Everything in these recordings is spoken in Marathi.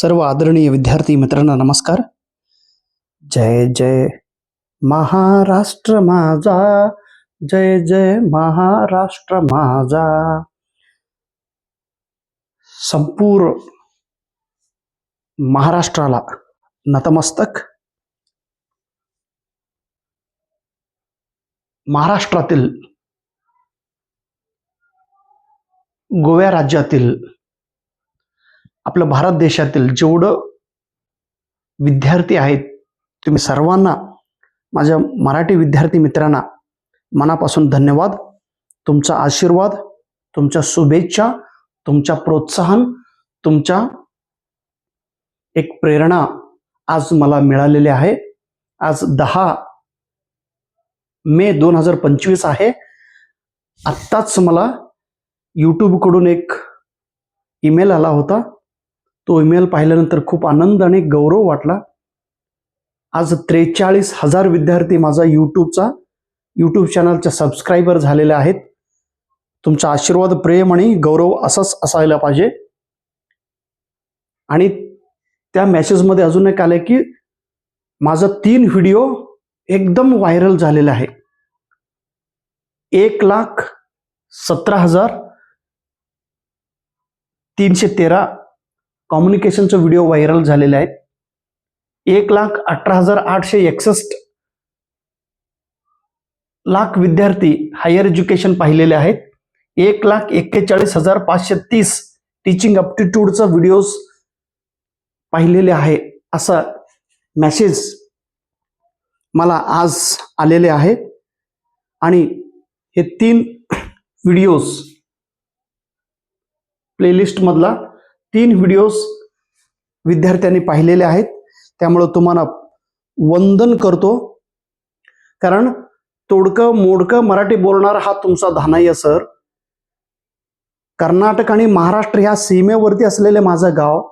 सर्व आदरणीय विद्यार्थी मित्रांना नमस्कार. जय जय महाराष्ट्र माझा जय जय महाराष्ट्र माझा. संपूर्ण महाराष्ट्राला नतमस्तक. महाराष्ट्रातील गोव्या राज्यातील आपलं भारत देशातील जेवढं विद्यार्थी आहेत तुम्ही सर्वांना माझ्या मराठी विद्यार्थी मित्रांना मनापासून धन्यवाद. तुमचा आशीर्वाद तुमच्या शुभेच्छा तुमच्या प्रोत्साहन तुमच्या एक प्रेरणा आज मला मिळालेली आहे. आज दहा मे दोन हजार पंचवीस आहे. आत्ताच मला यूट्यूबकडून एक ईमेल आला होता. तो ईमेल पाहिल्यानंतर खूप आनंद आणि गौरव वाटला. आज त्रेचाळीस हजार विद्यार्थी माझा यूट्यूबचा यूट्यूब चॅनलच्या सबस्क्रायबर झालेले आहेत. तुमचा आशीर्वाद प्रेम आणि गौरव असाच असायला पाहिजे. आणि त्या मेसेजमध्ये अजून एक आलं की माझा तीन व्हिडिओ एकदम व्हायरल झालेला आहे. एक लाख सतरा हजार तीनशे तेरा कॉम्युनिकेशनचे व्हिडिओ व्हायरल झालेले आहेत. एक लाख अठरा हजार आठशे एकसष्ट लाख विद्यार्थी हायर एज्युकेशन पाहिलेले आहेत. एक लाख एक्केचाळीस हजार पाचशे तीस टीचिंग अप्टिट्यूडचा व्हिडिओज पाहिलेले आहे असा मेसेज मला आज आलेले आहे. आणि हे तीन व्हिडिओज प्लेलिस्टमधला तीन व्हिडिओज विद्यार्थ्यांनी पाहिलेले आहेत. त्यामुळं तुम्हाला वंदन करतो. कारण तोडकं मोडकं मराठी बोलणारा हा तुमचा धानाय्य सर. कर्नाटक आणि महाराष्ट्र ह्या सीमेवरती असलेले माझं गाव.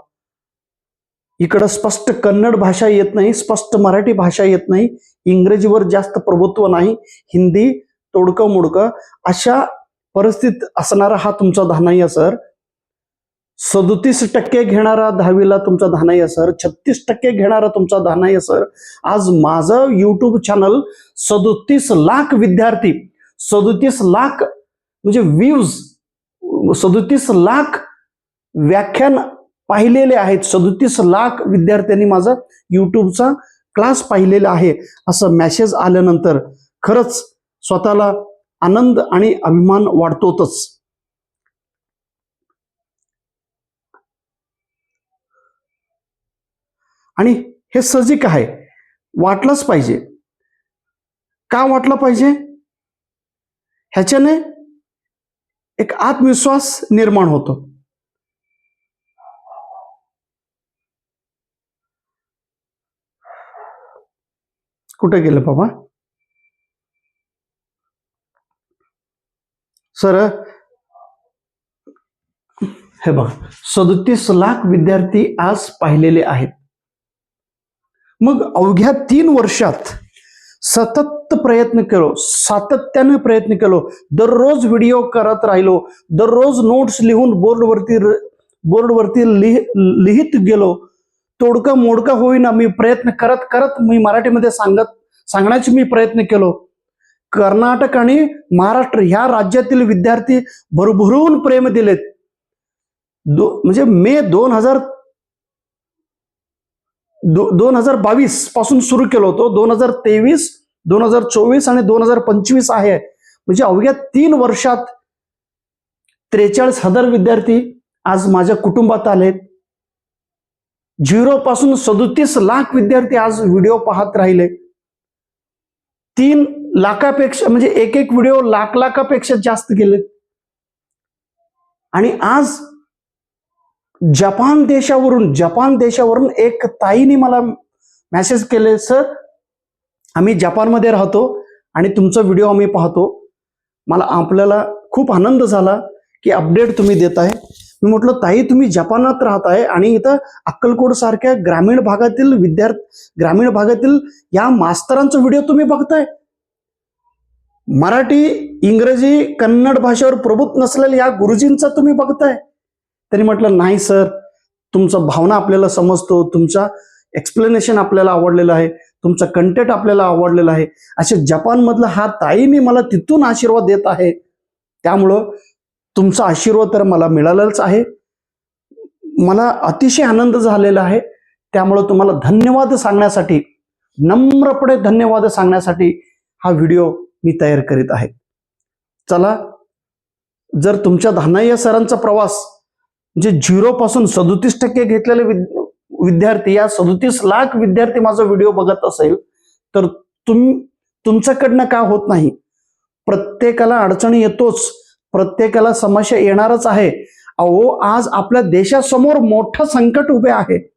इकडं स्पष्ट कन्नड भाषा येत नाही स्पष्ट मराठी भाषा येत नाही इंग्रजीवर जास्त प्रभुत्व नाही हिंदी तोडकं मोडकं अशा परिस्थितीत असणारा हा तुमचा धानाय्य सर. सदोतीस टक्के घेणारा दहावीला तुमचा धानाई सर छत्तीस टक्के घेणारा तुमचा धानाई सर आज माझं युट्यूब चॅनल सदोतीस लाख विद्यार्थी सदोतीस लाख म्हणजे व्ह्यूज सदोतीस लाख व्याख्यान पाहिलेले आहेत. सदोतीस लाख विद्यार्थ्यांनी माझा युट्यूबचा क्लास पाहिलेला आहे. असं मेसेज आल्यानंतर खरंच स्वतःला आनंद आणि अभिमान वाढतोच आणि हे सजिक आहे. वाटलंच पाहिजे. का वाटलं पाहिजे? ह्याच्याने एक आत्मविश्वास निर्माण होतो. कुठे गेलं बाबा? सर हे बघा. सदतीस लाख विद्यार्थी आज पाहिलेले आहेत. मग अवघ्या तीन वर्षात सतत प्रयत्न केलो सातत्याने प्रयत्न केलो दररोज व्हिडिओ करत राहिलो दररोज नोट्स लिहून बोर्डवरती बोर्डवरती लिह लिहित गेलो. तोडकं मोडका होईना मी प्रयत्न करत करत मी मराठीमध्ये सांगत सांगण्याचे मी प्रयत्न केलो. कर्नाटक आणि महाराष्ट्र ह्या राज्यातील विद्यार्थी भरभरून प्रेम दिलेत. दो म्हणजे मे दोन हजार दो दोन हजार बावीसपासून सुरू केलं होतं. दोन हजार तेवीस दोन हजार चोवीस आणि दोन हजार पंचवीस आहे. म्हणजे अवघ्या तीन वर्षात त्रेचाळीस हजार विद्यार्थी आज माझ्या कुटुंबात आलेत. झिरो पासून सदोतीस लाख विद्यार्थी आज व्हिडिओ पाहत राहिले. तीन लाखापेक्षा म्हणजे एक एक व्हिडिओ लाख लाखापेक्षा जास्त गेलेत. आणि आज जपान देशावरून जपान देशावरून एक ताईने मला मेसेज केले सर आम्ही जपानमध्ये राहतो आणि तुमचा व्हिडिओ आम्ही पाहतो. मला आपल्याला खूप आनंद झाला की अपडेट तुम्ही देत आहे. मी म्हटलं ताई तुम्ही जपानात राहत आहे आणि इथं अक्कलकोट सारख्या ग्रामीण भागातील विद्यार्थी ग्रामीण भागातील या मास्तरांचा व्हिडिओ तुम्ही बघताय. मराठी इंग्रजी कन्नड भाषेवर प्रभुत्व नसलेल्या या गुरुजींचा तुम्ही बघताय. त्यांनी म्हटलं नाही सर तुमचा भावना आपल्याला समजतो तुमचा एक्सप्लेनेशन आपल्याला आवडलेलं आहे तुमचा कंटेंट आपल्याला आवडलेला आहे. असे जपानमधला हा ताई मी मला तिथून आशीर्वाद देत आहे. त्यामुळं तुमचा आशीर्वाद तर मला मिळालाच आहे. मला अतिशय आनंद झालेला आहे. त्यामुळं तुम्हाला धन्यवाद सांगण्यासाठी नम्रपणे धन्यवाद सांगण्यासाठी हा व्हिडिओ मी तयार करीत आहे. चला जर तुमच्या धानाय्य सरांचा प्रवास जे झिरो पासून सदोतीस टक्के घेतलेले विद- विद्यार्थी या सदोतीस लाख विद्यार्थी माझा व्हिडिओ बघत असेल तर तुम तुमच्याकडनं का होत नाही? प्रत्येकाला अडचणी येतोच. प्रत्येकाला समस्या येणारच आहे. अहो आज आपल्या देशासमोर मोठं संकट उभे आहे.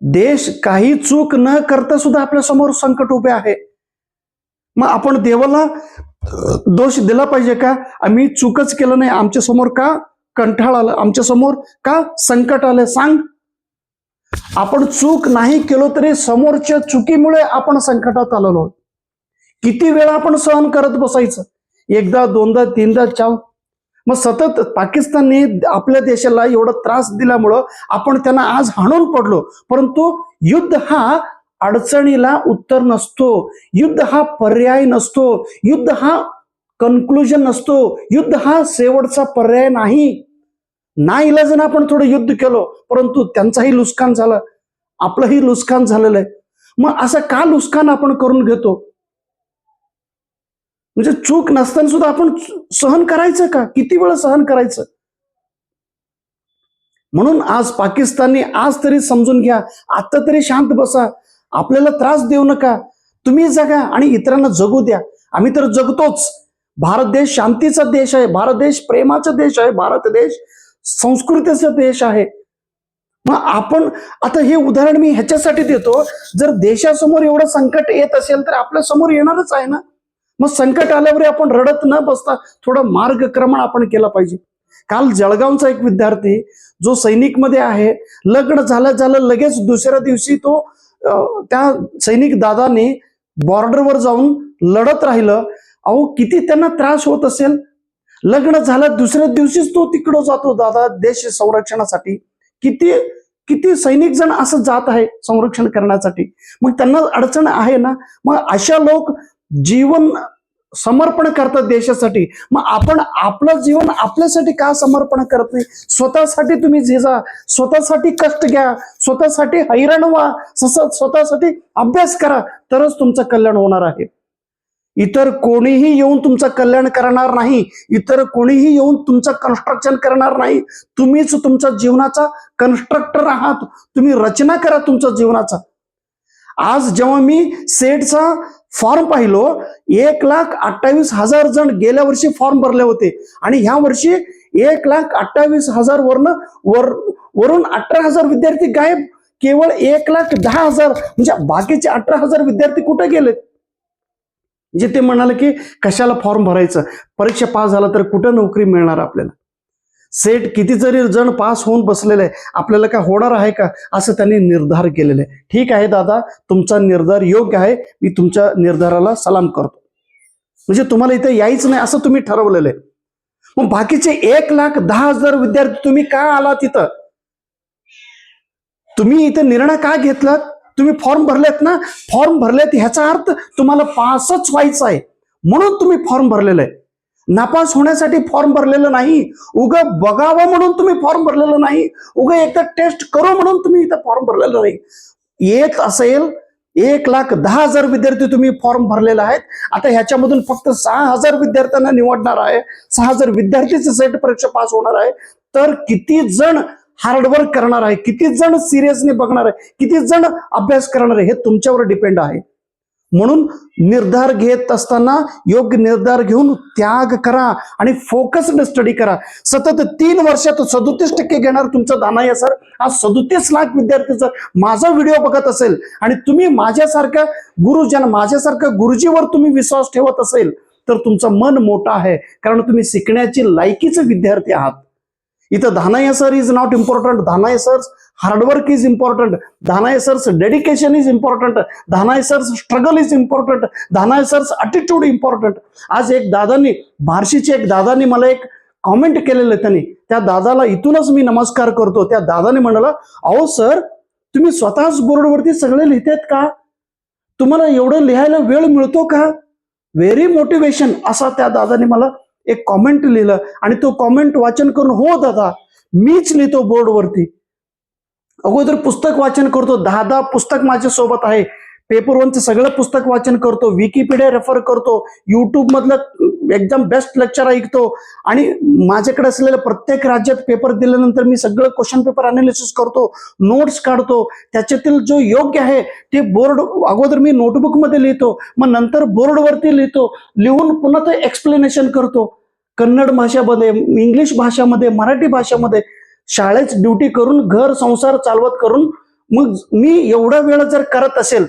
देश काही चूक न करता सुद्धा आपल्यासमोर संकट उभे आहे. मग आपण देवाला दोष दिला पाहिजे का? आम्ही चूकच केलं नाही आमच्यासमोर का? कंठाळ आलं आमच्यासमोर. का? संकट आलं. सांग. आपण चूक नाही केलो तरी समोरच्या चुकीमुळे आपण संकटात आलेलो आहोत. किती वेळा आपण सहन करत बसायचं? एकदा दोनदा तीनदा चाव मग सतत पाकिस्तानने आपल्या देशाला एवढा त्रास दिल्यामुळं आपण त्यांना आज हाणून पडलो. परंतु युद्ध हा अडचणीला उत्तर नसतो. युद्ध हा पर्याय नसतो. युद्ध हा कन्क्लुजन नसतो. युद्ध हा शेवटचा पर्याय नाही. ना इलाजन आपण थोडं युद्ध केलं परंतु त्यांचाही नुकसान झालं. आपलंही नुकसान झालेलं आहे. मग असं का नुकसान आपण करून घेतो? म्हणजे चूक नसताना सुद्धा आपण सहन करायचं का? किती वेळ सहन करायचं? म्हणून आज पाकिस्तानने आज तरी समजून घ्या आता तरी शांत बसा. आपल्याला त्रास देऊ नका. तुम्ही जगा आणि इतरांना जगू द्या. आम्ही तर जगतोच. भारत देश शांतीचा देश आहे भारत देश प्रेमाचा देश आहे भारत देश संस्कृतीचा देश आहे. मग आपण आता हे उदाहरण मी ह्याच्यासाठी देतो जर देशासमोर एवढं संकट येत असेल तर आपल्यासमोर येणारच आहे ना? मग संकट आल्यावर आपण रडत न बसता थोडं मार्गक्रमण आपण केलं पाहिजे. काल जळगावचा एक विद्यार्थी जो सैनिकमध्ये आहे लग्न झालं झालं लगेच दुसऱ्या दिवशी तो त्या सैनिक दादाने बॉर्डरवर जाऊन लढत राहिलं. अहो किती त्यांना त्रास होत असेल? लग्न झालं दुसऱ्या दिवशीच तो तिकडं जातो दादा देश संरक्षणासाठी. किती किती सैनिक जण असं जात आहे संरक्षण करण्यासाठी. मग त्यांना अडचण आहे ना? मग अशा लोक जीवन समर्पण करतात देशासाठी. मग आपण आपलं जीवन आपल्यासाठी का समर्पण करत नाही? स्वतःसाठी तुम्ही झिजा स्वतःसाठी कष्ट घ्या स्वतःसाठी हैराण व्हा स्वतःसाठी अभ्यास करा तरच तुमचं कल्याण होणार आहे. इतर कोणीही येऊन तुमचं कल्याण करणार नाही इतर कोणीही येऊन तुमचं कन्स्ट्रक्शन करणार नाही तुम्हीच तुमच्या जीवनाचा कन्स्ट्रक्टर आहात तुम्ही रचना करा तुमच्या जीवनाचा. आज जेव्हा मी सेटचा फॉर्म पाहिलो एक लाख अठ्ठावीस हजार जण गेल्या वर्षी फॉर्म भरले होते आणि ह्या वर्षी एक लाख अठ्ठावीस हजार वरनं वर वरून अठरा हजार विद्यार्थी गायब केवळ एक लाख दहा हजार म्हणजे बाकीचे अठरा हजार विद्यार्थी कुठे गेलेत? म्हणजे ते म्हणाले की कशाला फॉर्म भरायचं? परीक्षा पास झाला तर कुठं नोकरी मिळणार आपल्याला? सेट किती जरी जण पास होऊन बसलेले आहे आपल्याला काय होणार आहे का? असं त्यांनी निर्धार केलेले आहे ठीक आहे दादा तुमचा निर्धार योग्य आहे. मी तुमच्या निर्धाराला सलाम करतो. म्हणजे तुम्हाला इथे यायच नाही असं तुम्ही ठरवलेलं आहे. मग बाकीचे एक लाख दहा हजार विद्यार्थी तुम्ही का आला तिथं? तुम्ही इथे निर्णय का घेतलात? तुम्ही फॉर्म भरलेत ना फॉर्म भरलेत ह्याचा अर्थ तुम्हाला पासच व्हायचा आहे. म्हणून तुम्ही फॉर्म भरलेलं आहे. नापास होण्यासाठी फॉर्म भरलेलं नाही. उग बघावं म्हणून तुम्ही फॉर्म भरलेलं नाही. उग एकदा टेस्ट करू म्हणून तुम्ही इथं फॉर्म भरलेलं नाही. येत असेल एक लाख दहा हजार विद्यार्थी तुम्ही फॉर्म भरलेला आहेत. आता ह्याच्यामधून फक्त सहा हजार विद्यार्थ्यांना निवडणार आहे. सहा हजार विद्यार्थीचे सेट परीक्षा पास होणार आहे. तर किती जण हार्डवर्क करणार आहे. किती जण सिरियसने बघणार आहे. किती जण अभ्यास करणार आहे. हे तुमच्यावर डिपेंड आहे. म्हणून निर्धार घेत असताना योग्य निर्धार घेऊन त्याग करा आणि फोकस्ड स्टडी करा. सतत तीन वर्षात सदोतीस टक्के घेणार तुमचा दानाय सर आज सदोतीस लाख विद्यार्थीचं माझा व्हिडिओ बघत असेल आणि तुम्ही माझ्यासारख्या गुरुजन माझ्यासारख्या गुरुजीवर तुम्ही विश्वास ठेवत असेल तर तुमचं मन मोठं आहे. कारण तुम्ही शिकण्याची लायकीचे विद्यार्थी आहात. इथं धानायसर इज नॉट इम्पॉर्टंट धानायसर्स हार्डवर्क इज इम्पॉर्टंट धानायसर्स डेडिकेशन इज इम्पॉर्टंट धानायसर्स स्ट्रगल इज इम्पॉर्टंट धानायसर्स अटिट्यूड इम्पॉर्टंट आज एक दादांनी बार्शीचे एक दादांनी मला एक कॉमेंट केलेलं त्यांनी. त्या दादाला इथूनच मी नमस्कार करतो. त्या दादाने म्हणाला अहो सर तुम्ही स्वतःच बोर्डवरती सगळे लिहितायत का? तुम्हाला एवढं लिहायला वेळ मिळतो का? व्हेरी मोटिवेशन असा त्या दादाने मला एक कॉमेंट लिहिलं आणि तो कॉमेंट वाचन करून हो दादा मीच लिहितो बोर्डवरती अगोदर पुस्तक वाचन करतो. दहा दहा पुस्तक माझ्यासोबत आहे. पेपर वनचं सगळं पुस्तक वाचन करतो विकिपीडिया रेफर करतो युट्यूब मधलं एकदम बेस्ट लेक्चर ऐकतो. आणि माझ्याकडे असलेल्या प्रत्येक राज्यात पेपर दिल्यानंतर मी सगळं क्वेश्चन पेपर अनालिसिस करतो नोट्स काढतो. त्याच्यातील जो योग्य आहे ते बोर्ड अगोदर मी नोटबुकमध्ये लिहितो मग नंतर बोर्डवरती लिहितो लिहून पुन्हा ते एक्सप्लेनेशन करतो. कन्नड भाषामध्ये इंग्लिश भाषामध्ये मराठी भाषामध्ये शाळेत ड्युटी करून घर संसार चालवत करून मग मी एवढा वेळ जर करत असेल